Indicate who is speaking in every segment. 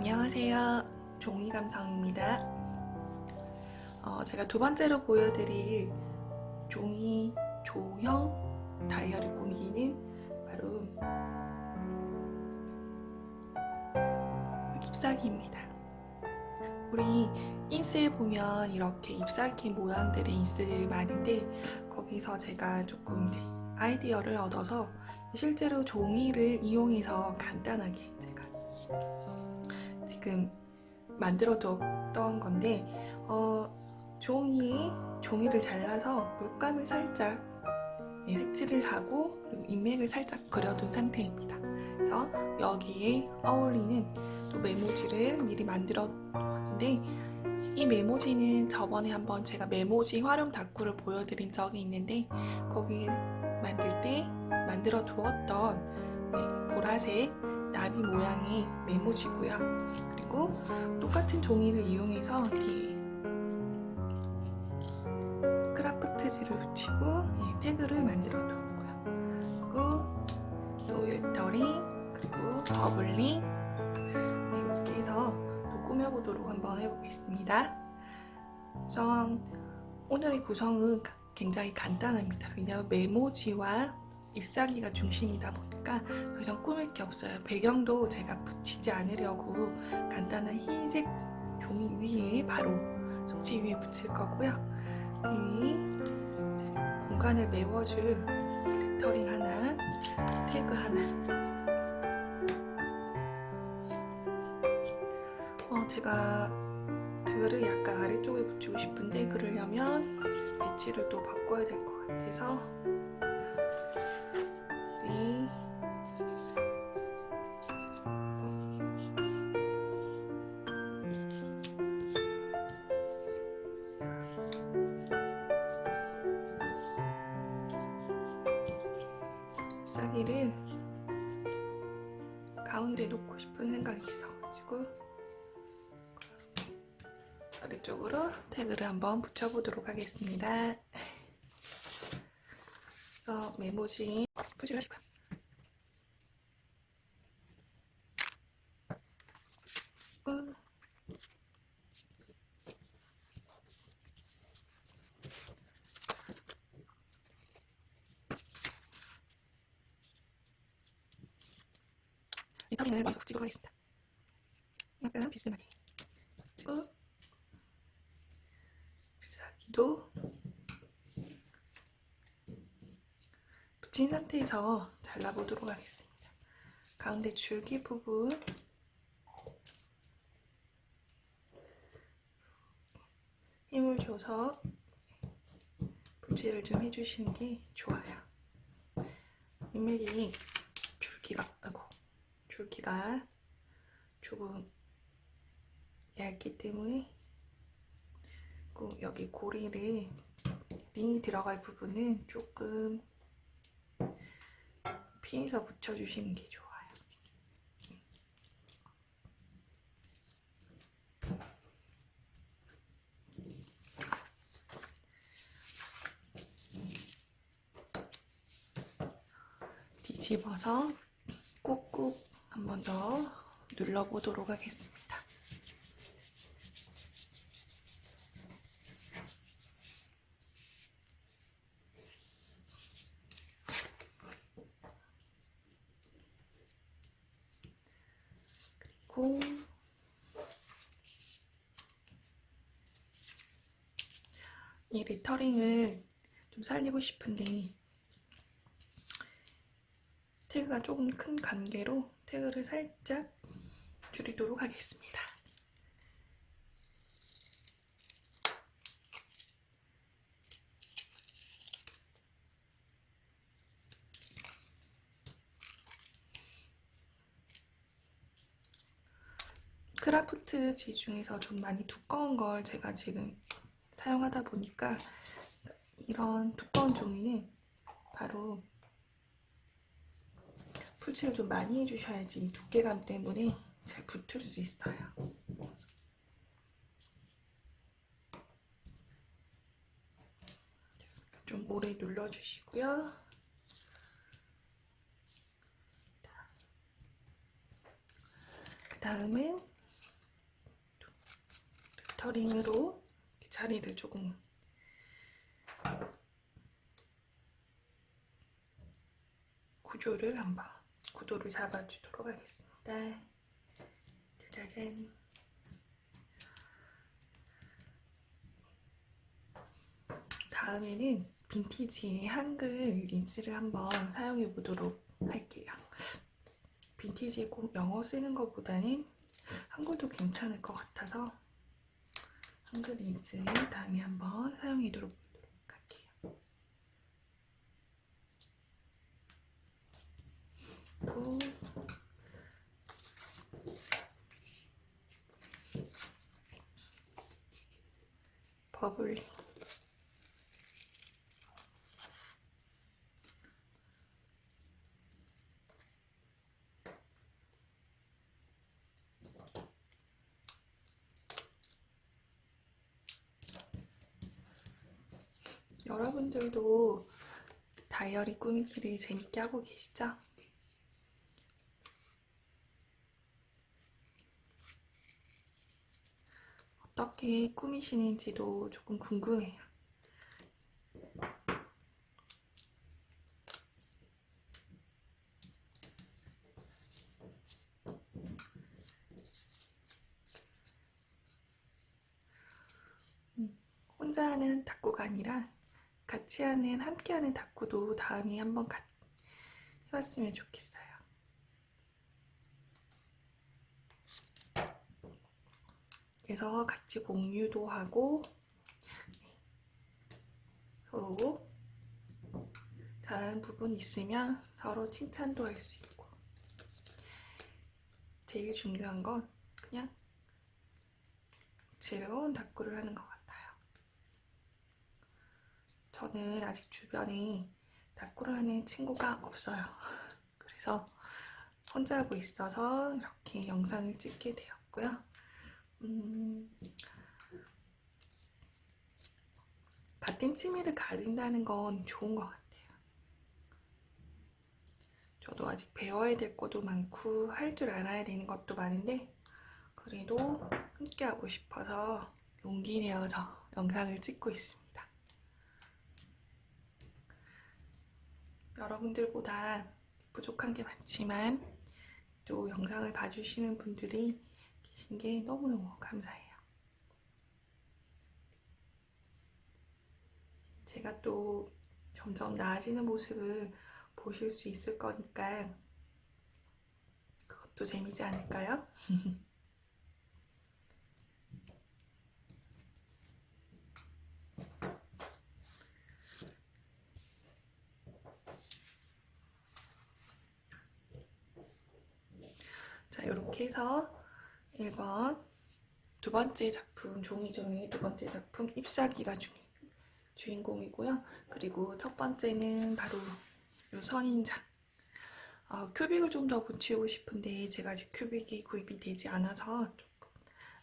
Speaker 1: 안녕하세요. 종이감성입니다. 어, 제가 두 번째로 보여드릴 종이 조형 다이어리 꾸미기는 바로 잎사귀입니다. 우리 인스에 보면 이렇게 잎사귀 모양들의 인스들이 많은데 거기서 제가 조금 이제 아이디어를 얻어서 실제로 종이를 이용해서 간단하게 제가 지금 만들어 뒀던 건데 어, 종이 종이를 잘라서 물감을 살짝 네, 색칠을 하고 인맥을 살짝 그려둔 상태입니다. 그래서 여기에 어울리는 또 메모지를 미리 만들어 뒀는데 이 메모지는 저번에 한번 제가 메모지 활용 다꾸를 보여드린 적이 있는데 거기 만들 때 만들어 두었던 네, 보라색 나비 모양의 메모지고요. 그리고 똑같은 종이를 이용해서 이렇게 크라프트지를 붙이고 예, 태그를 만들어 두었고요. 그리고 또 일터링 그리고 버블링 네, 이렇게 해서 또 꾸며보도록 한번 해보겠습니다. 우선 오늘의 구성은 가- 굉장히 간단합니다. 왜냐하면 메모지와 잎사귀가 중심이다 보니까 더 이상 꾸밀 게 없어요. 배경도 제가 붙이지 않으려고 간단한 흰색 종이 위에 바로 속지 위에 붙일 거고요. 이 공간을 메워줄 레터링 하나, 태그 하나. 어, 제가 태그를 약간 아래쪽에 붙이고 싶은데 그러려면 배치를 또 바꿔야 될 것 같아서 잎사귀를 가운데 놓고 싶은 생각이 있어가지고 아래쪽으로 태그를 한번 붙여보도록 하겠습니다. 그래서 메모지 푸시하시고요. 이 터링을 먼저 붙이도록 하겠습니다. 약간 비스듬하게. 그리고 잎사귀도 붙인 상태에서 잘라보도록 하겠습니다. 가운데 줄기 부분 힘을 줘서 붙이를 좀 해주시는 게 좋아요. 줄기가 아이고 줄기가 조금 얇기 때문에 꼭 여기 고리를 링이 들어갈 부분은 조금 피해서 붙여주시는 게 좋아요. 뒤집어서 꾹꾹 한번 더 눌러보도록 하겠습니다. 그리고 이 리터링을 좀 살리고 싶은데 태그가 조금 큰 관계로 태그를 살짝 줄이도록 하겠습니다. 크라프트 지 중에서 좀 많이 두꺼운 걸 제가 지금 사용하다 보니까 이런 두꺼운 종이는 바로 풀칠을 좀 많이 해주셔야지 이 두께감 때문에 잘 붙을 수 있어요. 좀 오래 눌러주시고요. 그 다음은 레터링으로 자리를 조금 구조를 한번 구도를 잡아주도록 하겠습니다. 짜잔. 다음에는 빈티지의 한글 리즈를 한번 사용해 보도록 할게요. 빈티지에 꼭 영어 쓰는 것보다는 한글도 괜찮을 것 같아서 한글 리즈 다음에 한번 사용해 보도록 할게요. 또 버블링 여러분들도 다이어리 꾸미기를 재밌게 하고 계시죠? 어떻게 꾸미시는지도 조금 궁금해요. 음, 혼자 하는 다꾸가 아니라 같이 하는 함께 하는 다꾸도 다음에 한번 가- 해봤으면 좋겠어요. 그래서 같이 공유도 하고 서로 잘하는 부분 있으면 서로 칭찬도 할 수 있고 제일 중요한 건 그냥 즐거운 다꾸를 하는 것 같아요. 저는 아직 주변에 다꾸를 하는 친구가 없어요. 그래서 혼자 하고 있어서 이렇게 영상을 찍게 되었고요. 음, 같은 취미를 가진다는 건 좋은 것 같아요. 저도 아직 배워야 될 것도 많고 할 줄 알아야 되는 것도 많은데 그래도 함께 하고 싶어서 용기 내어서 영상을 찍고 있습니다. 여러분들보다 부족한 게 많지만 또 영상을 봐주시는 분들이 계신 게 너무너무 감사해요. 제가 또 점점 나아지는 모습을 보실 수 있을 거니까 그것도 재미지 않을까요? 자, 이렇게 해서 1번 두 번째 작품 종이종이의 두 번째 작품 잎사귀가 주, 주인공이고요. 그리고 첫 번째는 바로 요 선인장. 어, 큐빅을 좀 더 붙이고 싶은데 제가 아직 큐빅이 구입이 되지 않아서 조금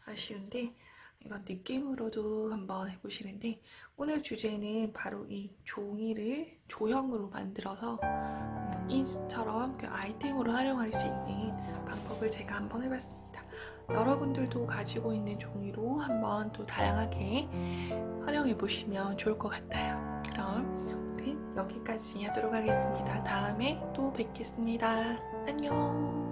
Speaker 1: 아쉬운데 이런 느낌으로도 한번 해보시는데 오늘 주제는 바로 이 종이를 조형으로 만들어서 음, 인스처럼 그 아이템으로 활용할 수 있는 방법을 제가 한번 해봤습니다. 여러분들도 가지고 있는 종이로 한번 또 다양하게 활용해 보시면 좋을 것 같아요. 그럼 여기까지 하도록 하겠습니다. 다음에 또 뵙겠습니다. 안녕.